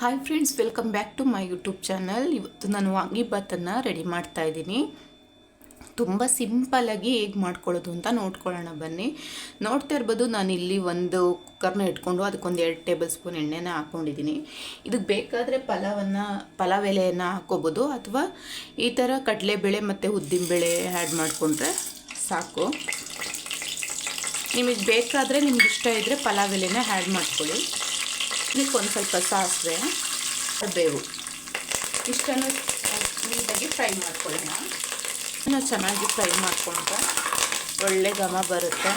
Hi friends welcome back to my YouTube channel ಇವತ್ತು ನಾನು ವಾಂಗಿಬಾತನ್ನು ready ಮಾಡ್ತಾ ಇದ್ದೀನಿ. ತುಂಬ ಸಿಂಪಲಾಗಿ ಹೇಗೆ ಮಾಡ್ಕೊಳ್ಳೋದು ಅಂತ ನೋಡ್ಕೊಳ್ಳೋಣ ಬನ್ನಿ. ನೋಡ್ತಾ ಇರ್ಬೋದು, ನಾನು ಇಲ್ಲಿ ಒಂದು ಕುಕ್ಕರ್ನ ಇಟ್ಕೊಂಡು ಅದಕ್ಕೊಂದು ಎರಡು ಟೇಬಲ್ ಸ್ಪೂನ್ ಎಣ್ಣೆನ ಹಾಕ್ಕೊಂಡಿದ್ದೀನಿ ಇದಕ್ಕೆ ಬೇಕಾದರೆ ಪಲಾವನ್ನು, ಪಲಾವ್ ಎಲೆಯನ್ನು ಹಾಕ್ಕೋಬೋದು ಅಥವಾ ಈ ಥರ ಕಡಲೆಬೇಳೆ ಮತ್ತು ಉದ್ದಿನಬೇಳೆ ಆ್ಯಡ್ ಮಾಡಿಕೊಂಡ್ರೆ ಸಾಕು. ನಿಮಗೆ ಬೇಕಾದರೆ ನಿಮ್ಗೆ ಇಷ್ಟ ಇದ್ದರೆ ಪಲಾವ್ ಎಲೆನ ಆ್ಯಡ್ ಮಾಡ್ಕೊಳ್ಳಿ. ಇದಕ್ಕೆ ಒಂದು ಸ್ವಲ್ಪ ಸಾಸಿವೆ ಬೇವು ಇಷ್ಟನ್ನು ನೀಟಾಗಿ ಫ್ರೈ ಮಾಡ್ಕೊಳ್ಳೋಣ. ಇನ್ನೂ ಚೆನ್ನಾಗಿ ಫ್ರೈ ಮಾಡಿಕೊಂಡ್ರೆ ಒಳ್ಳೆ ಘಮ ಬರುತ್ತೆ.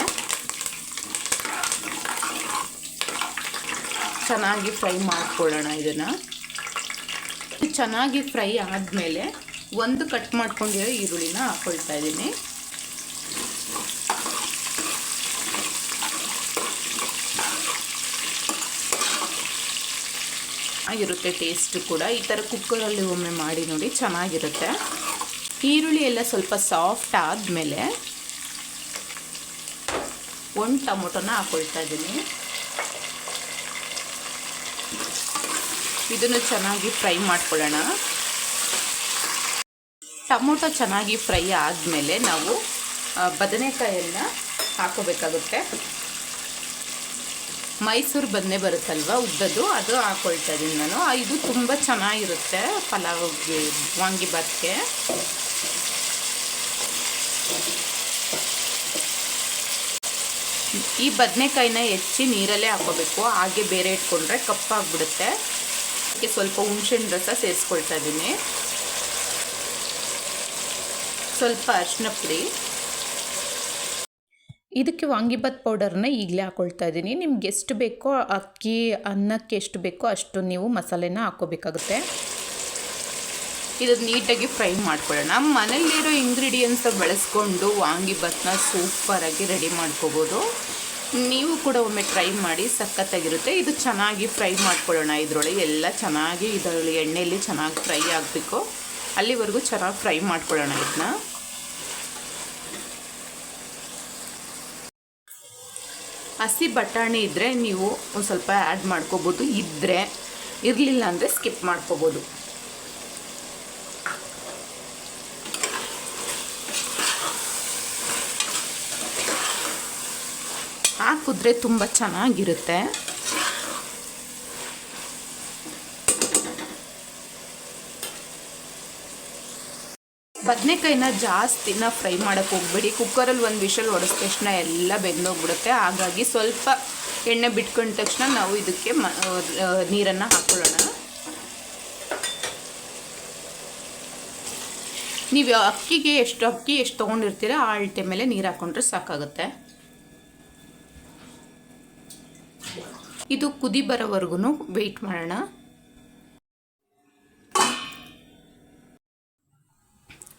ಚೆನ್ನಾಗಿ ಫ್ರೈ ಮಾಡ್ಕೊಳ್ಳೋಣ ಇದನ್ನು. ಚೆನ್ನಾಗಿ ಫ್ರೈ ಆದಮೇಲೆ ಒಂದು ಕಟ್ ಮಾಡ್ಕೊಂಡಿರೋ ಈರುಳ್ಳಿನ ಹಾಕ್ಕೊಳ್ತಾ ಇದ್ದೀನಿ. ಚೆನ್ನಾಗಿರುತ್ತೆ ಟೇಸ್ಟು ಕೂಡ. ಈ ಥರ ಕುಕ್ಕರಲ್ಲಿ ಒಮ್ಮೆ ಮಾಡಿ ನೋಡಿ ಚೆನ್ನಾಗಿರುತ್ತೆ. ಈರುಳ್ಳಿ ಎಲ್ಲ ಸ್ವಲ್ಪ ಸಾಫ್ಟ್ ಆದಮೇಲೆ ಒಂದು ಟೊಮೊಟೊನ ಹಾಕೊಳ್ತಾ ಇದ್ದೀನಿ. ಇದನ್ನು ಚೆನ್ನಾಗಿ ಫ್ರೈ ಮಾಡ್ಕೊಳ್ಳೋಣ. ಟೊಮೊಟೊ ಚೆನ್ನಾಗಿ ಫ್ರೈ ಆದಮೇಲೆ ನಾವು ಬದನೆಕಾಯನ್ನು ಹಾಕೋಬೇಕಾಗುತ್ತೆ. ಮೈಸೂರು ಬದನೆ ಬರುತ್ತಲ್ವ ಉದ್ದದ್ದು? ಅದು ಹಾಕೊಳ್ತಾ ಇದ್ದೀನಿ ನಾನು. ಇದು ತುಂಬ ಚೆನ್ನಾಗಿರುತ್ತೆ ಪಲಾವ್ಗೆ ವಾಂಗಿಬಾತ್ಗೆ ಈ ಬದನೆಕಾಯಿನ ಹೆಚ್ಚಿ ನೀರಲ್ಲೇ ಹಾಕೋಬೇಕು ಹಾಗೆ ಬೇರೆ ಇಟ್ಕೊಂಡ್ರೆ ಕಪ್ಪಾಗ್ಬಿಡುತ್ತೆ. ಅದಕ್ಕೆ ಸ್ವಲ್ಪ ಹುಣಸೆಹಣ್ಣು ರಸ ಸೇರಿಸ್ಕೊಳ್ತಾ ಇದ್ದೀನಿ ಸ್ವಲ್ಪ ಅರಿಶಿನ ಪುಡಿ. ಇದಕ್ಕೆ ವಾಂಗಿಬಾತ್ ಪೌಡರ್ನ ಈಗಲೇ ಹಾಕೊಳ್ತಾ ಇದ್ದೀನಿ. ನಿಮ್ಗೆ ಎಷ್ಟು ಬೇಕೋ ಅಕ್ಕಿ, ಅನ್ನಕ್ಕೆ ಎಷ್ಟು ಬೇಕೋ ಅಷ್ಟು ನೀವು ಮಸಾಲೆನ ಹಾಕೋಬೇಕಾಗುತ್ತೆ. ಇದನ್ನು ನೀಟಾಗಿ ಫ್ರೈ ಮಾಡ್ಕೊಳ್ಳೋಣ. ಮನೇಲಿರೋ ಇಂಗ್ರೀಡಿಯೆಂಟ್ಸ ಬಳಸ್ಕೊಂಡು ವಾಂಗಿಬಾತ್ನ ಸೂಪರಾಗಿ ರೆಡಿ ಮಾಡ್ಕೋಬೋದು. ನೀವು ಕೂಡ ಒಮ್ಮೆ ಟ್ರೈ ಮಾಡಿ, ಸಖತ್ತಾಗಿರುತ್ತೆ. ಇದು ಚೆನ್ನಾಗಿ ಫ್ರೈ ಮಾಡ್ಕೊಳ್ಳೋಣ. ಇದರೊಳಗೆ ಎಲ್ಲ ಚೆನ್ನಾಗಿ, ಇದರಲ್ಲಿ ಎಣ್ಣೆಯಲ್ಲಿ ಚೆನ್ನಾಗಿ ಫ್ರೈ ಆಗಬೇಕು. ಅಲ್ಲಿವರೆಗೂ ಚೆನ್ನಾಗಿ ಫ್ರೈ ಮಾಡ್ಕೊಳ್ಳೋಣ ಇದನ್ನ. ಹಸಿ ಬಟಾಣಿ ಇದ್ದರೆ ನೀವು ಒಂದು ಸ್ವಲ್ಪ ಆ್ಯಡ್ ಮಾಡ್ಕೋಬೋದು. ಇದ್ದರೆ ಇರಲಿಲ್ಲ ಅಂದರೆ ಸ್ಕಿಪ್ ಮಾಡ್ಕೋಬೋದು. ಹಾಕಿದ್ರೆ ತುಂಬ ಚೆನ್ನಾಗಿರುತ್ತೆ. ಬದನೆಕಾಯಿನ ಜಾಸ್ತಿನ ಫ್ರೈ ಮಾಡೋಕ್ಕೆ ಹೋಗ್ಬೇಡಿ. ಕುಕ್ಕರಲ್ಲಿ ಒಂದು ವಿಷಲ್ ಹೊಡೆದ ತಕ್ಷಣ ಎಲ್ಲ ಬೆಂದೋಗ್ಬಿಡುತ್ತೆ. ಹಾಗಾಗಿ ಸ್ವಲ್ಪ ಎಣ್ಣೆ ಬಿಟ್ಕೊಂಡ ತಕ್ಷಣ ನಾವು ಇದಕ್ಕೆ ಮ ನೀರನ್ನು ಹಾಕ್ಕೊಳ್ಳೋಣ ನೀವು ಅಕ್ಕಿಗೆ ಎಷ್ಟು, ಅಕ್ಕಿ ಎಷ್ಟು ತೊಗೊಂಡಿರ್ತೀರ, ಆ ಅಳತೆ ಮೇಲೆ ನೀರು ಹಾಕ್ಕೊಂಡ್ರೆ ಸಾಕಾಗುತ್ತೆ. ಇದು ಕುದಿ ಬರೋವರೆಗೂ ವೆಯ್ಟ್ ಮಾಡೋಣ.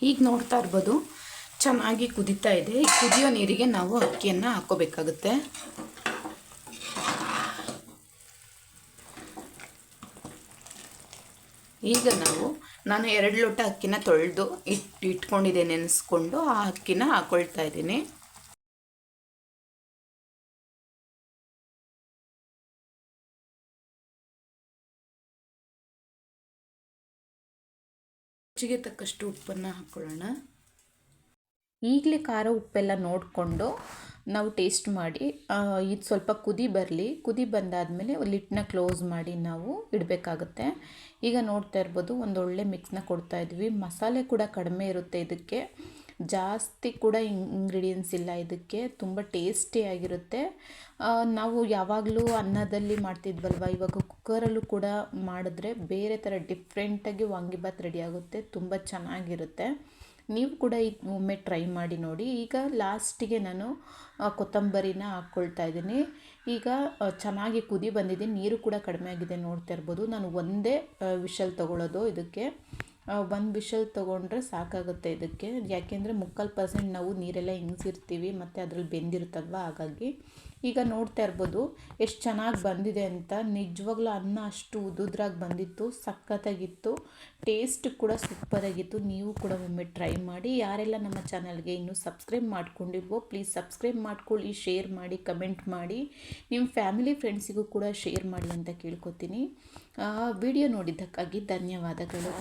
ಈಗ ನೋಡ್ತಾ ಇರ್ಬೋದು. ಚೆನ್ನಾಗಿ ಕುದೀತಾ ಇದೆ. ಕುದಿಯೋ ನೀರಿಗೆ ನಾವು ಅಕ್ಕಿಯನ್ನು ಹಾಕೋಬೇಕಾಗುತ್ತೆ ಈಗ ನಾವು, ನಾನು ಎರಡು ಲೋಟ ಅಕ್ಕಿನ ತೊಳೆದು ಇಟ್ಟು ಇಟ್ಕೊಂಡಿದ್ದೆ ನೆನೆಸ್ಕೊಂಡು ಆ ಅಕ್ಕಿನ ಹಾಕೊಳ್ತಾ ಇದ್ದೀನಿ. ರುಚಿಗೆ ತಕ್ಕಷ್ಟು ಉಪ್ಪನ್ನು ಹಾಕ್ಕೊಳ್ಳೋಣ ಈಗಲೇ ಖಾರ ಉಪ್ಪೆಲ್ಲ ನೋಡಿಕೊಂಡು ನಾವು ಟೇಸ್ಟ್ ಮಾಡಿ ಇದು ಸ್ವಲ್ಪ ಕುದಿ ಬರಲಿ. ಕುದಿ ಬಂದಾದಮೇಲೆ ಲಿಟ್ನ ಕ್ಲೋಸ್ ಮಾಡಿ ನಾವು ಇಡಬೇಕಾಗುತ್ತೆ. ಈಗ ನೋಡ್ತಾ ಇರ್ಬೋದು ಒಂದೊಳ್ಳೆ ಮಿಕ್ಸ್ನ ಕೊಡ್ತಾ ಇದ್ವಿ. ಮಸಾಲೆ ಕೂಡ ಕಡಿಮೆ ಇರುತ್ತೆ ಇದಕ್ಕೆ. ಜಾಸ್ತಿ ಕೂಡ ಇಂಗ್ರೀಡಿಯೆಂಟ್ಸ್ ಇಲ್ಲ ಇದಕ್ಕೆ. ತುಂಬ ಟೇಸ್ಟಿಯಾಗಿರುತ್ತೆ ನಾವು ಯಾವಾಗಲೂ ಅನ್ನದಲ್ಲಿ ಮಾಡ್ತಿದ್ವಲ್ವ? ಇವಾಗ ಕುಕ್ಕರಲ್ಲೂ ಕೂಡ ಮಾಡಿದ್ರೆ ಬೇರೆ ಥರ ಡಿಫ್ರೆಂಟಾಗಿ ವಾಂಗಿಬಾತ್ ರೆಡಿ ಆಗುತ್ತೆ. ತುಂಬ ಚೆನ್ನಾಗಿರುತ್ತೆ. ನೀವು ಕೂಡ ಇದು ಒಮ್ಮೆ ಟ್ರೈ ಮಾಡಿ ನೋಡಿ. ಈಗ ಲಾಸ್ಟಿಗೆ ನಾನು ಕೊತ್ತಂಬರಿನ ಹಾಕ್ಕೊಳ್ತಾ ಇದ್ದೀನಿ. ಈಗ ಚೆನ್ನಾಗಿ ಕುದಿ ಬಂದಿದೆ. ನೀರು ಕೂಡ ಕಡಿಮೆ ಆಗಿದೆ ನೋಡ್ತಾ ಇರ್ಬೋದು. ನಾನು ಒಂದೇ ವಿಷಲ್ ತೊಗೊಳ್ಳೋದು ಇದಕ್ಕೆ. ಒಂದು ವಿಷಲ್ ತೊಗೊಂಡ್ರೆ ಸಾಕಾಗುತ್ತೆ ಇದಕ್ಕೆ. ಯಾಕೆಂದರೆ ಮುಕ್ಕಾಲು ಪರ್ಸೆಂಟ್ ನಾವು ನೀರೆಲ್ಲ ಹಿಂಗ್ಸಿರ್ತೀವಿ ಮತ್ತು ಅದ್ರಲ್ಲಿ ಬೆಂದಿರುತ್ತಲ್ವ? ಹಾಗಾಗಿ ಈಗ ನೋಡ್ತಾ ಇರ್ಬೋದು, ಎಷ್ಟು ಚೆನ್ನಾಗಿ ಬಂದಿದೆ ಅಂತ. ನಿಜವಾಗ್ಲೂ ಅನ್ನ ಅಷ್ಟು ಉದುದ್ರಾಗಿ ಬಂದಿತ್ತು, ಸಖತ್ತಾಗಿತ್ತು. ಟೇಸ್ಟ್ ಕೂಡ ಸೂಪರಾಗಿತ್ತು. ನೀವು ಕೂಡ ಒಮ್ಮೆ ಟ್ರೈ ಮಾಡಿ. ಯಾರೆಲ್ಲ ನಮ್ಮ ಚಾನಲ್ಗೆ ಇನ್ನೂ ಸಬ್ಸ್ಕ್ರೈಬ್ ಮಾಡ್ಕೊಂಡಿಲ್ವೋ, ಪ್ಲೀಸ್ ಸಬ್ಸ್ಕ್ರೈಬ್ ಮಾಡ್ಕೊಳ್ಳಿ, ಶೇರ್ ಮಾಡಿ, ಕಮೆಂಟ್ ಮಾಡಿ. ನಿಮ್ಮ ಫ್ಯಾಮಿಲಿ ಫ್ರೆಂಡ್ಸಿಗೂ ಕೂಡ ಶೇರ್ ಮಾಡಿ ಅಂತ ಕೇಳ್ಕೊತೀನಿ. ವಿಡಿಯೋ ನೋಡಿದ್ದಕ್ಕಾಗಿ ಧನ್ಯವಾದಗಳು.